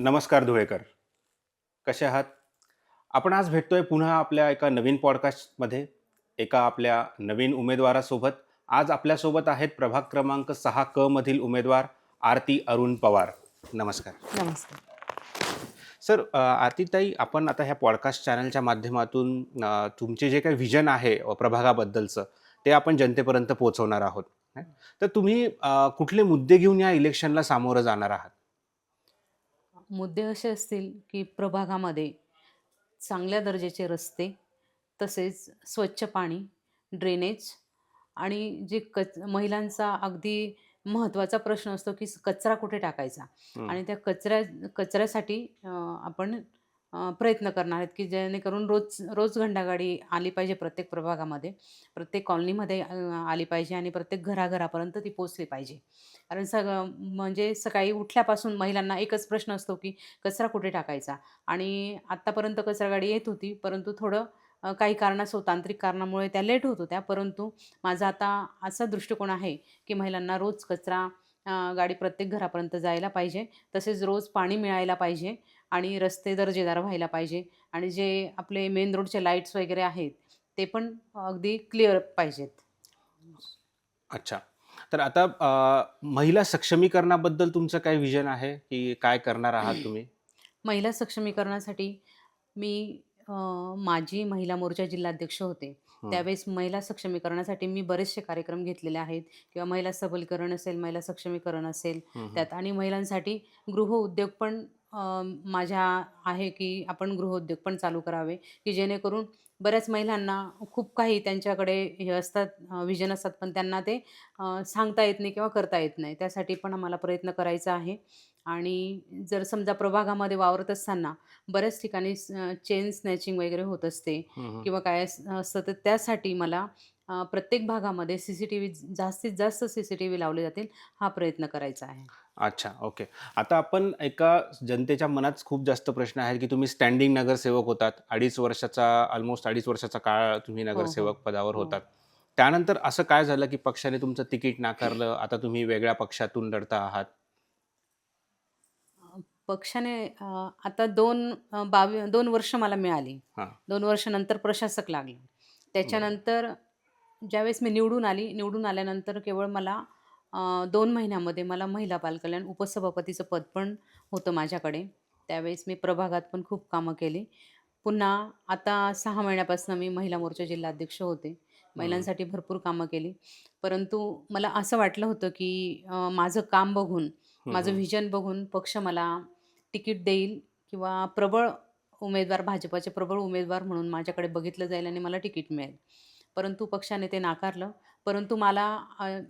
नमस्कार धुळेकर. कसे आहात? आपण आज भेटतोय पुन्हा आपल्या एका नवीन पॉडकास्टमध्ये एका आपल्या नवीन उमेदवारासोबत. आज आपल्यासोबत आहेत प्रभाग क्रमांक सहा क मधील उमेदवार आरती अरुण पवार. नमस्कार. नमस्कार. सर आरतीताई आपण आता ह्या पॉडकास्ट चॅनलच्या माध्यमातून तुमचे जे काही व्हिजन आहे प्रभागाबद्दलचं ते आपण जनतेपर्यंत पोहोचवणार आहोत? तर तुम्ही कुठले मुद्दे घेऊन या इलेक्शनला सामोरं जाणार आहात? मुद्दे असे असतील की प्रभागामध्ये चांगल्या दर्जाचे रस्ते तसेच स्वच्छ पाणी ड्रेनेज आणि जे कच महिलांचा अगदी महत्त्वाचा प्रश्न असतो की कचरा कुठे टाकायचा. आणि त्या कचऱ्या कचऱ्यासाठी आपण प्रयत्न करणार आहेत की जेणेकरून रोज रोज घंटागाडी आली पाहिजे प्रत्येक प्रभागामध्ये. प्रत्येक कॉलनीमध्ये आली पाहिजे आणि प्रत्येक घराघरापर्यंत ती पोचली पाहिजे. कारण सगळं म्हणजे सकाळी उठल्यापासून महिलांना एकच प्रश्न असतो की कचरा कुठे टाकायचा? आणि आत्तापर्यंत कचरा गाडी येत होती परंतु थोडं अ, काही कारणास्तव तांत्रिक कारणामुळे त्या लेट होत होत्या. परंतु माझा आता असा दृष्टिकोन आहे की महिलांना रोज कचरा अ, गाडी प्रत्येक घरापर्यंत जायला पाहिजे. तसेच रोज पाणी मिळायला पाहिजे. आणि रस्ते दर्जेदार व्हायला पाहिजे. आणि जे आपले मेन रोडचे लाईट्स वगैरे आहेत ते पण अगदी क्लिअर पाहिजेत. अच्छा. तर आता अ, महिला सक्षमीकरणाबद्दल तुमचं काय विजन आहे? की काय करणार आहात तुम्ही? महिला सक्षमीकरणासाठी मी अ, माजी महिला मोर्चा जिल्हाध्यक्ष होते. हं. त्यावेळेस महिला सक्षमीकरणासाठी मी बरेचसे कार्यक्रम घेतलेले आहेत. किंवा महिला सबलीकरण असेल महिला सक्षमीकरण असेल हं, हं. त्यात. आणि महिलांसाठी गृहउद्योग पण अ, माझ्या आहे की आपण गृहउद्योग पण चालू करावे की जेणेकरून बऱ्याच महिलांना खूप काही त्यांच्याकडे हे असतात विजन असतात पण त्यांना ते अ, सांगता येत नाही किंवा करता येत नाही त्यासाठी पण आम्हाला प्रयत्न करायचा आहे आणि जर समजा प्रभागामध्ये वावरत असताना बऱ्याच ठिकाणी चेन स्नॅचिंग वगैरे होत असते. किंवा काय अस- असतं तर त्यासाठी मला प्रत्येक भागामध्ये सी सी टी व्ही जास्तीत जास्त सी सी टी व्ही लावले जातील हा प्रयत्न करायचा आहे. अच्छा ओके. आता आपण एका जनतेच्या मनात खूप जास्त प्रश्न आहे की तुम्ही स्टँडिंग नगरसेवक होतात अडीच वर्षाचा ऑलमोस्ट अडीच वर्षाचा काळ तुम्ही हो. नगरसेवक पदावर हो. होतात. त्यानंतर असं काय झालं की पक्षाने तुमचं तिकीट नाकारलं आता तुम्ही वेगळ्या पक्षातून लढता आहात? पक्षाने आता दोन बावी दोन वर्ष मला मिळाली. हां. दोन वर्षानंतर प्रशासक लागले. त्याच्यानंतर ज्यावेळेस मी निवडून आली निवडून आल्यानंतर केवळ मला दोन महिन्यामध्ये मला महिला बालकल्याण उपसभापतीचं पद पण होतं माझ्याकडे. त्यावेळेस मी प्रभागात पण खूप कामं केली. पुन्हा आता सहा महिन्यापासून मी महिला मोर्चा जिल्हाध्यक्ष होते. महिलांसाठी भरपूर कामं केली. परंतु मला असं वाटलं होतं की माझं काम बघून माझं. व्हिजन बघून पक्ष मला तिकीट देईल किंवा प्रबळ उमेदवार भाजपाचे प्रबळ उमेदवार म्हणून माझ्याकडे बघितलं जाईल आणि मला तिकीट मिळेल. परंतु पक्षाने ते नाकारलं. परंतु मला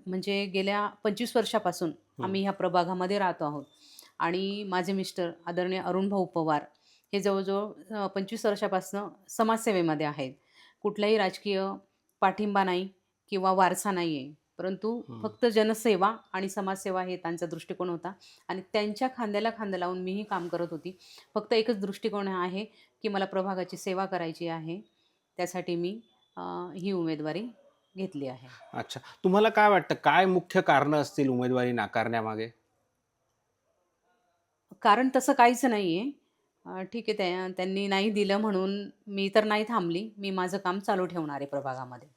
म्हणजे गेल्या पंचवीस वर्षापासून आम्ही ह्या प्रभागामध्ये राहतो आहोत. आणि माझे मिस्टर आदरणीय अरुण भाऊ पवार हे जवळजवळ पंचवीस वर्षापासून समाजसेवेमध्ये आहेत. कुठलाही राजकीय पाठिंबा नाही किंवा वारसा नाही आहे. परंतु हं. फक्त जनसेवा आणि समाजसेवा हे त्यांचा दृष्टिकोन होता. आणि त्यांच्या खांद्याला खांदा लावून मीही काम करत होती. फक्त एकच दृष्टिकोन आहे की मला प्रभागाची सेवा करायची आहे. त्यासाठी मी ही उमेदवारी घेतली आहे. अच्छा. तुम्हाला काय वाटतं काय मुख्य कारणं असतील उमेदवारी नाकारण्यामागे? कारण तसं काहीच नाही आहे ठीक आहे त्या त्यांनी नाही दिलं म्हणून मी तर नाही थांबली. मी माझं काम चालू ठेवणार आहे प्रभागामध्ये.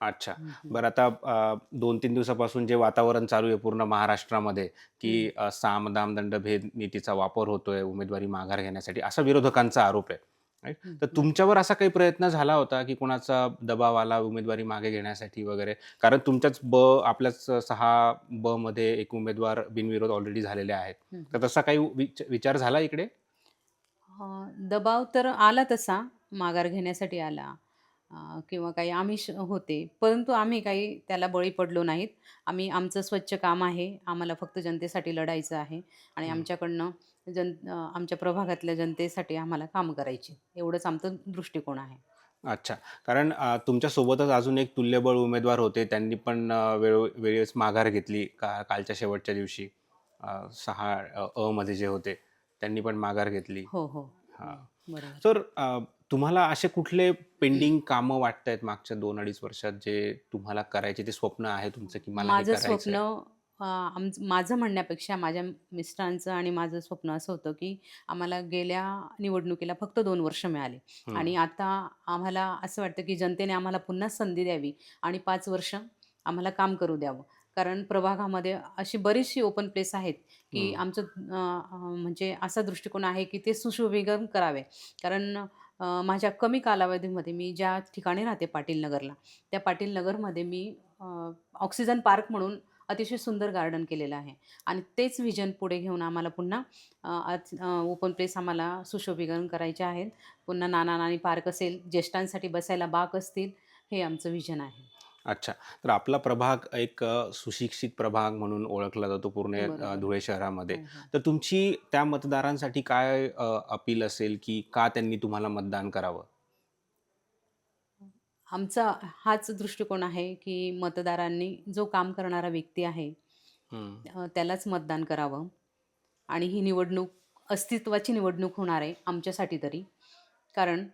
अच्छा. बरं आता दोन तीन दिवसापासून जे वातावरण चालू आहे पूर्ण महाराष्ट्रामध्ये की साम दाम दंडभेद नीतीचा वापर होतोय उमेदवारी माघार घेण्यासाठी असा विरोधकांचा आरोप आहे. तर. तुमच्यावर असा काही प्रयत्न झाला होता की कोणाचा दबाव आला उमेदवारी मागे घेण्यासाठी वगैरे? कारण तुमच्याच ब आपल्याच सहा ब मध्ये एक उमेदवार बिनविरोध ऑलरेडी झालेले आहेत. तर तसा काही विच- विचार झाला इकडे? दबाव तर आला तसा माघार घेण्यासाठी आला अ, किंवा काही आमिष होते. परंतु आम्ही काही त्याला बळी पडलो नाहीत. आम्ही आमचं स्वच्छ काम आहे. आम्हाला फक्त जनतेसाठी लढायचं आहे. आणि. आमच्याकडनं जन आमच्या प्रभागातल्या जनतेसाठी आम्हाला काम करायचे. एवढंच आमचं दृष्टिकोन आहे. अच्छा. कारण तुमच्यासोबतच अजून एक तुल्यबळ उमेदवार होते. त्यांनी पण वेळो वेळेस माघार घेतली का कालच्या शेवटच्या दिवशी. सहा अ, मध्ये जे होते त्यांनी पण माघार घेतली. हो हो. हा. बरोबर. तर तुम्हाला असे कुठले पेंडिंग कामं वाटतायत मागच्या दोन अडीच वर्षात? जे तुम्हाला करायचे ते स्वप्न आहे तुमचं की मला माझं? स्वप्न अ, आमच माझं म्हणण्यापेक्षा माझ्या मिस्टरांचं आणि माझं स्वप्न असं होतं, की आम्हाला गेल्या निवडणुकीला फक्त 2 वर्ष मिळाली. आणि आता आम्हाला असं वाटतं, की जनतेने आम्हाला पुन्हा संधी द्यावी आणि 5 वर्ष आम्हाला काम करू द्यावं. कारण प्रभागामध्ये अशी बरीचशी ओपन प्लेस आहेत, की. आमचं अ, अ, म्हणजे असा दृष्टिकोन आहे, की ते सुशोभीकरण करावे. कारण अ, माझ्या कमी कालावधीमध्ये मी ज्या ठिकाणी राहते पाटील नगरला, त्या पाटील नगरमध्ये मी अ, ऑक्सिजन पार्क म्हणून अतिशय सुंदर गार्डन केलेलं आहे आणि तेच व्हिजन पुढे घेऊन आम्हाला पुन्हा ओपन प्लेस आम्हाला सुशोभीकरण करायचे आहेत. पुन्हा नाना-नानी पार्क असेल, ज्येष्ठांसाठी बसायला बाक असतील, हे आमचं व्हिजन आहे. अच्छा. तर आपला प्रभाग एक सुशिक्षित प्रभाग म्हणून ओळखला जातो पूर्ण. धुळे शहरामध्ये. हो, हो. तर तुमची त्या मतदारांसाठी काय अपील असेल, की का त्यांनी तुम्हाला मतदान करावं? आमचा हाच दृष्टिकोन आहे, की मतदारांनी जो काम करणारा व्यक्ती आहे, हं. अ, त्यालाच मतदान करावं आणि ही निवडणूक अस्तित्वाची निवडणूक होणार आहे आमच्यासाठी तरी. कारण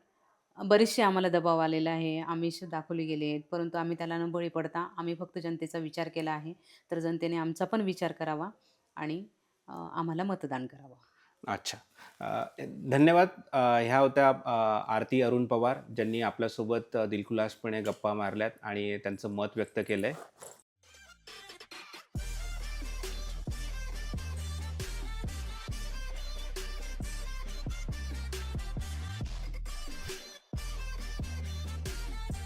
बरेचसे आम्हाला दबाव आलेला आहे, आमिष दाखवले गेले आहेत, परंतु आम्ही त्याला न बळी पडता आम्ही फक्त जनतेचा विचार केला आहे. तर जनतेने आमचा पण विचार करावा आणि अ, आम्हाला मतदान करावं. अच्छा. धन्यवाद. ह्या होत्या आरती अरुण पवार, ज्यांनी आपल्यासोबत दिलखुलासपणे गप्पा मारल्यात आणि त्यांचं मत व्यक्त केलंय.